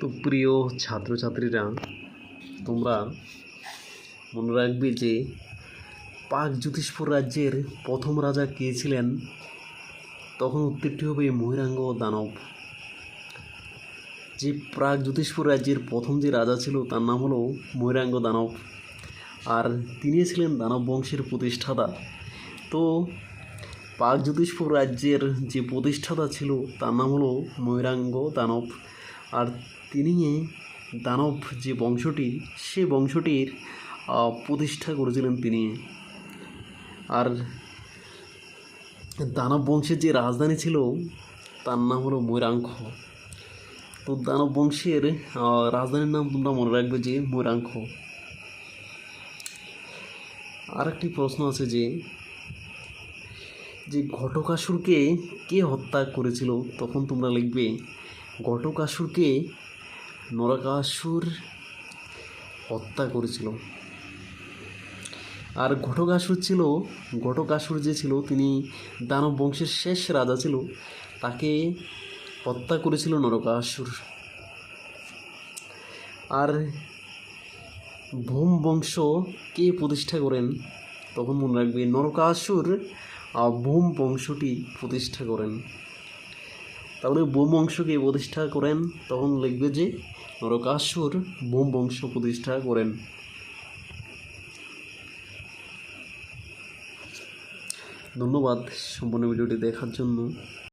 তো প্রিয় ছাত্রছাত্রীরা, তোমরা মনে রাখবে যে পাক জ্যোতিষপুর রাজ্যের প্রথম রাজা কে ছিলেন? তখন উত্তরটি হবে মহিরাঙ্গ দানব। যে প্রাক জ্যোতিষপুর রাজ্যের প্রথম যে রাজা ছিল, তার নাম হলো মহিরাঙ্গ দানব। আর তিনি ছিলেন দানব বংশের প্রতিষ্ঠাতা। তো পাক জ্যোতিষপুর রাজ্যের যে প্রতিষ্ঠাতা ছিল, তার নাম হলো ময়ূরাঙ্গ দানব। আর তিনি দানব যে বংশটি, সে বংশটির প্রতিষ্ঠা করেছিলেন তিনি। আর দানব বংশের যে রাজধানী ছিল, তার নাম হলো ময়ূরাঙ্ক। তো দানব বংশের রাজধানীর নাম তোমরা মনে রাখবে যে ময়ূরাঙ্ক। আর একটি প্রশ্ন আছে যে যে ঘটকাসুরকে কে হত্যা করেছিল? তখন তোমরা লিখবে ঘটকাসুরকে নরকাসুর হত্যা করেছিল। আর ঘটকাসুর ছিল ঘটকাসুর যে ছিল, তিনি দানব বংশের শেষ রাজা ছিল, তাকে হত্যা করেছিল নরকাসুর। আর ভূম বংশ কে প্রতিষ্ঠা করেন, তখন মনে রাখবে নরকাসুর ভূম বংশটি প্রতিষ্ঠা করেন। তাহলে বোম বংশকে প্রতিষ্ঠা করেন, তখন লিখবে যে নরকাসুর বোম বংশ প্রতিষ্ঠা করেন। ধন্যবাদ সম্পূর্ণ ভিডিওটি দেখার জন্য।